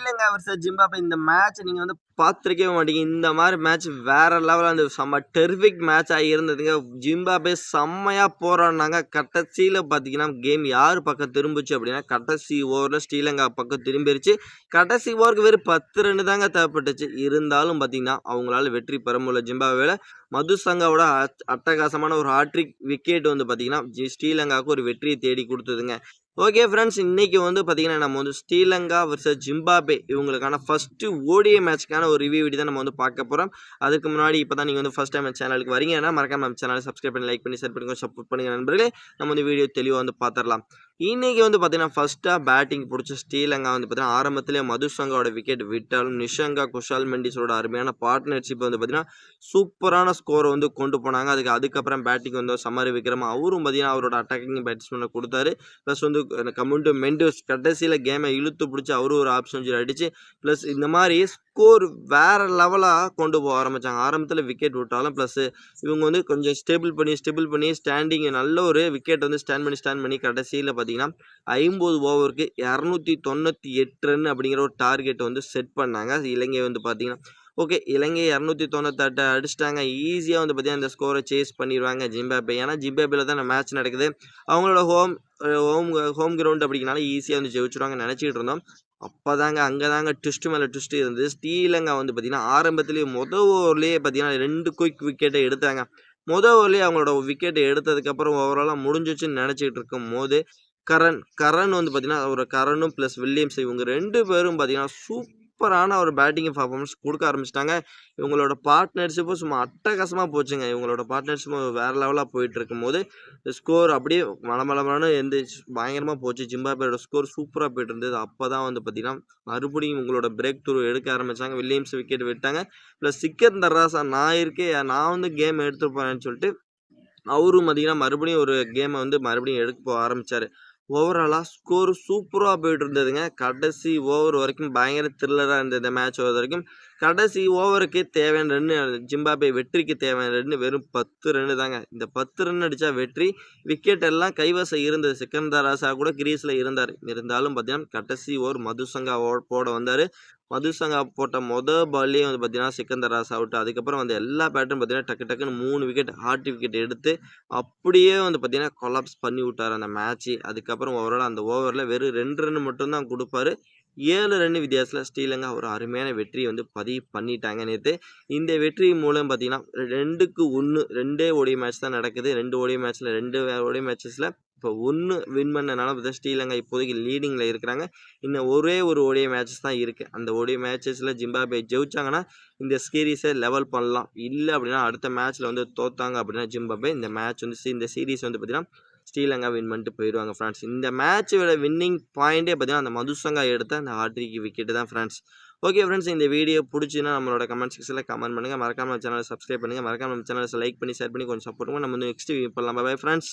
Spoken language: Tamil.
ஸ்ரீலங்கா வர்சஸ் ஜிம்பாபே இந்த மேட்ச் நீங்கள் வந்து பார்த்துருக்கவே மாட்டீங்க. இந்த மாதிரி மேட்ச் வேற லெவலில் அந்த செம்ம டெர்ஃபிக் மேட்சாக இருந்ததுங்க. ஜிம்பாபே செம்மையாக போராடினாங்க. கடைசியில் பார்த்தீங்கன்னா கேம் யார் பக்கம் திரும்பிச்சு அப்படின்னா கடைசி ஓவரில் ஸ்ரீலங்கா பக்கம் திரும்பிடுச்சு கடைசி ஓவருக்கு வெறும் பத்து ரெண்டு தாங்க தேவைப்பட்டுச்சு. இருந்தாலும் பார்த்தீங்கன்னா அவங்களால வெற்றி பெற முடியல. ஜிம்பாபேல மதுசங்காவோட சங்காவோட அட்டகாசமான ஒரு ஹாட்ரிக் விக்கெட் வந்து பார்த்தீங்கன்னா ஸ்ரீலங்காவுக்கு ஒரு வெற்றியை தேடி கொடுத்ததுங்க. ஓகே ஃப்ரெண்ட்ஸ் இன்றைக்கி வந்து பார்த்தீங்கன்னா நம்ம வந்து ஸ்ரீலங்கா வர்சஸ் ஜிம்பாபே இவங்களுக்கான ஃபஸ்ட்டு ஓடிஏ மேட்ச்க்கான ஒரு ரிவ்யூ வீடியோ தான் நம்ம வந்து பார்க்க போகிறோம் அதுக்கு முன்னாடி இப்போ தான் நீங்கள் வந்து ஃபஸ்ட் டைம் சேனலுக்கு வரீங்கன்னா மறக்காம நம்ம சேனலை சப்ஸ்கிரைப் பண்ணி லைக் பண்ணி ஷேர் பண்ணி சப்போர்ட் பண்ணுங்கள் நண்பர்களே. நம்ம வந்து வீடியோ தெளிவாக வந்து பார்த்துடலாம் இன்றைக்கி வந்து பார்த்தீங்கன்னா ஃபஸ்ட்டாக பேட்டிங் பிடிச்ச ஸ்ரீலங்கா வந்து பார்த்தீங்கன்னா ஆரம்பத்திலே மதுசங்காவோட விக்கெட் விட்டாலும் நிஷங்கா குஷால் மெண்டிஸோட அருமையான பார்ட்னர்ஷிப் வந்து பார்த்தீங்கன்னா சூப்பரான ஸ்கோரை வந்து கொண்டு போனாங்க. அதுக்கு அதுக்கப்புறம் பேட்டிங் வந்து சமர் விக்ரம் அவரும் பார்த்தீங்கன்னா அவரோட அட்டாக்கிங் பேட்ஸ்மேனை கொடுத்தாரு. ப்ளஸ் வந்து கமெண்ட் மெண்டோஸ் கடைசியில் கேமை இழுத்து பிடிச்சி அவரும் ஒரு ஆப்ஷன் செஞ்சுரி அடித்து ப்ளஸ் இந்த மாதிரி ஸ்கோர் வேறு லெவலாக கொண்டு போக ஆரம்பித்தாங்க ஆரம்பத்தில் விக்கெட் விட்டாலும் ப்ளஸ் இவங்க வந்து கொஞ்சம் ஸ்டேபிள் பண்ணி ஸ்டேபிள் பண்ணி ஸ்டாண்டிங் நல்ல ஒரு விக்கெட் வந்து ஸ்டாண்ட் பண்ணி ஸ்டாண்ட் பண்ணி கடைசியில் பார்த்தீங்கன்னா ஐம்பது ஓவருக்கு இரநூத்தி தொண்ணூற்றி எட்டு ரன் அப்படிங்கிற ஒரு டார்கெட் வந்து செட் பண்ணாங்க. இலங்கை வந்து பார்த்தீங்கன்னா ஓகே இலங்கை இரநூத்தி தொண்ணூத்தெட்டு அடிச்சிட்டாங்க. ஈஸியாக வந்து பார்த்தீங்கன்னா இந்த ஸ்கோரை சேஸ் பண்ணிடுவாங்க ஜிம்பாபே ஏன்னா ஜிம்பாபேல தான் மேட்ச் நடக்குது. அவங்களோட ஹோம் ஹோம் ஹோம் கிரவுண்ட் அப்படிங்கனால ஈஸியாக வந்து ஜெயிச்சுருவாங்க நினச்சிக்கிட்டு இருந்தோம். அப்போ தாங்க அங்கே தாங்க ட்விஸ்ட் மேலே ட்விஸ்ட் இருந்தது. ஸ்ரீலங்கா வந்து பார்த்திங்கன்னா ஆரம்பத்துலேயே மொதல் ஓவர்லேயே பார்த்தீங்கன்னா ரெண்டு குயிக் விக்கெட்டை எடுத்தாங்க. மொதல் ஓவர்லேயே அவங்களோட விக்கெட்டை எடுத்ததுக்கப்புறம் ஓவராலாக முடிஞ்சிச்சுன்னு நினச்சிக்கிட்டு இருக்கும் போது கரண் கரண் வந்து பார்த்திங்கன்னா ஒரு கரணும் ப்ளஸ் வில்லியம்ஸ் இவங்க ரெண்டு பேரும் பார்த்திங்கன்னா சூப் சூப்பரான ஒரு பேட்டிங் பர்ஃபார்மன்ஸ் கொடுக்க ஆரம்பிச்சிட்டாங்க. இவங்களோட பார்ட்னர்ஷிப்பும் சும்மா அட்டகாசமாக போச்சுங்க. இவங்களோட பார்ட்னர்ஷிப்பும் வேறு லெவலாக போயிட்டு இருக்கும்போது ஸ்கோர் அப்படியே மலமலமான எந்த பயங்கரமாக போச்சு. ஜிம்பாபேயோட ஸ்கோர் சூப்பராக போயிட்டு இருந்தது. அப்போ தான் வந்து பார்த்தீங்கன்னா மறுபடியும் இவங்களோட பிரேக் த்ரூ எடுக்க ஆரம்பித்தாங்க வில்லியம்ஸ் விக்கெட் விட்டாங்க. ப்ளஸ் சிக்கர் தர்ராசா நான் இருக்கேன் நான் வந்து கேம் எடுத்துருப்பேன்னு சொல்லிட்டு அவரும் பார்த்தீங்கன்னா மறுபடியும் ஒரு கேமை வந்து மறுபடியும் எடுக்க போக ஆரம்பித்தார் ஓவராலாக ஸ்கோர் சூப்பராக போயிட்டு இருந்ததுங்க கடைசி ஓவர் வரைக்கும் பயங்கர த்ரில்லராக இருந்தது இந்த மேட்ச் ஓவர் வரைக்கும். கடைசி ஓவருக்கு தேவையான ரன்னு ஜிம்பாபே வெற்றிக்கு தேவையான ரன்னு வெறும் பத்து ரன்னு தாங்க. இந்த பத்து ரன் அடித்தா வெற்றி விக்கெட் எல்லாம் கைவசம் இருந்தது. சிக்கந்தர் ராசா கூட கிரீஸில் இருந்தார். இருந்தாலும் பார்த்தீங்கன்னா கடைசி ஓவர் மதுசங்கா ஓ- போட வந்தார். மதுசங்கா போட்ட மொதல் பால்லே வந்து பார்த்தீங்கன்னா சிக்கந்தர் ராசா அவுட் அதுக்கப்புறம் வந்து எல்லா பேட்டரும் பார்த்தீங்கன்னா டக்கு டக்குன்னு மூணு விக்கெட் ஹார்ட் விக்கெட் எடுத்து அப்படியே வந்து பார்த்தீங்கன்னா கொலாப்ஸ் பண்ணி விட்டார் அந்த மேட்ச்சு அதுக்கப்புறம் ஓவரால் அந்த ஓவரில் வெறும் ரெண்டு ரன் மட்டும்தான் கொடுப்பாரு. ஏழு ரன் வித்தியாசத்தில் ஸ்ரீலங்கா ஒரு அருமையான வெற்றியை வந்து பதிவு பண்ணிட்டாங்க நேற்று இந்த வெற்றி மூலம் பார்த்தீங்கன்னா ரெண்டுக்கு ஒன்று ரெண்டே ஓடிய மேட்ச் தான் நடக்குது. ரெண்டு ஓடிய மேட்ச்சில் ரெண்டு ஓடிய மேட்சஸில் இப்போ ஒன்று வின் பண்ணனால பார்த்தா ஸ்ரீலங்கா இப்போதைக்கு லீடிங்கில் இருக்கிறாங்க. இன்னும் ஒரே ஒரு ஓடிய மேட்சஸ் தான் இருக்குது அந்த ஓடிய மேட்சஸில் ஜிம்பாபே ஜெயிச்சாங்கன்னா இந்த சீரீஸை லெவல் பண்ணலாம். இல்லை அப்படின்னா அடுத்த மேட்ச்சில் வந்து தோத்தாங்க அப்படின்னா ஜிம்பாபே இந்த மேட்ச் வந்து இந்த சீரீஸ் வந்து பார்த்தீங்கன்னா ஸ்ரீலங்கா வின் பண்ணிட்டு போயிடுவாங்க ஃப்ரெண்ட்ஸ் இந்த மேட்சோட வின்னிங் பாயிண்டே பார்த்தீங்கன்னா அந்த மதுசங்கா எடுத்த அந்த ஹாட்ரிக் விக்கெட்டு தான் ஃப்ரெண்ட்ஸ் ஓகே ஃப்ரெண்ட்ஸ் இந்த வீடியோ பிடிச்சின்னா நம்மளோட கமெண்ட் செக்ஷனில் கமெண்ட் பண்ணுங்கள் மறக்காமல் சேனலை சப்ஸ்கிரைப் பண்ணுங்கள் மறக்காமல் நம்ம சேனலை லைக் பண்ணி ஷேர் பண்ணி கொஞ்சம் சப்போர்ட் பண்ணுங்கள் நம்ம வந்து நெக்ஸ்ட் பண்ணலாம் பாய் ஃப்ரெண்ட்ஸ்